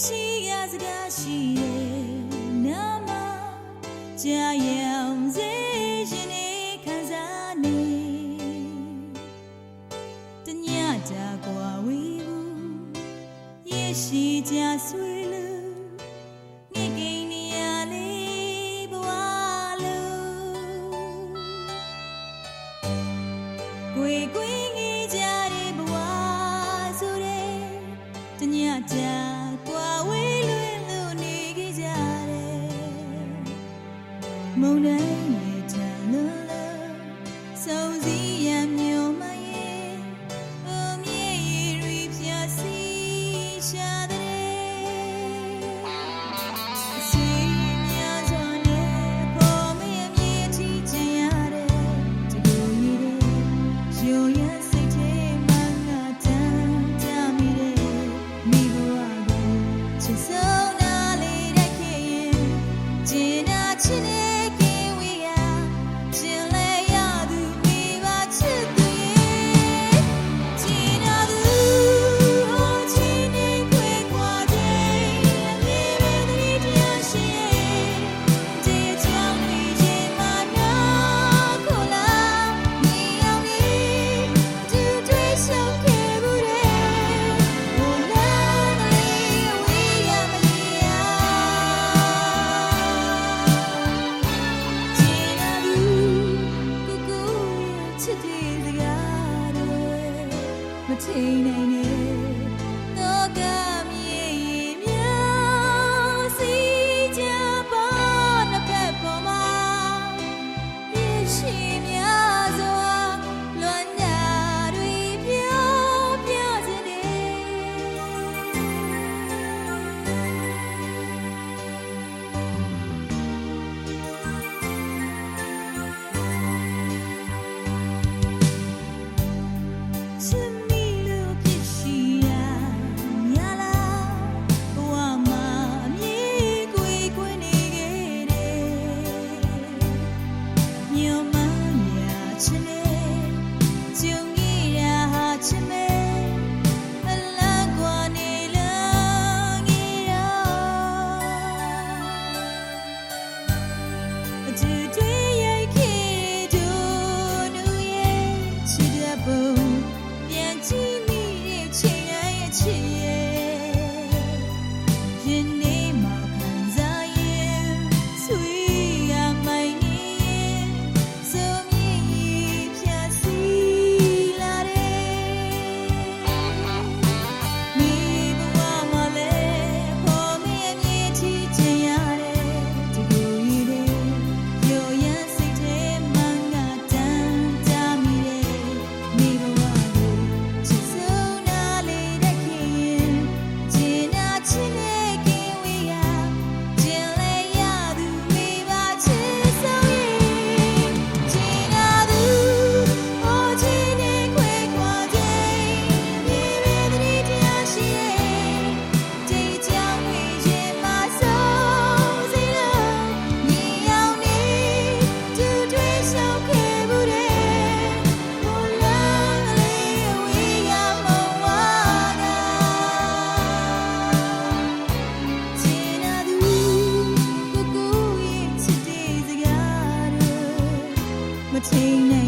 sheyahsaga 世に飾り的你家挂威武也是家碎了归归 မုန်တိုင်းနဲ့ချမ်းလွန်းလို့စုံစည်းရမြို့မရဲ့အမြေရီပြစီရှာတဲ့အစီများစွာနဲ့ပေါ်မရဲ့မြေချီချင်ရတဲ့ဒီလိုရည်ရွယ်ရစိတ်ထဲမှာငါတမ်းတမ်းမိတဲ့မိဘဝကိုချစ် entertaining. entertaining.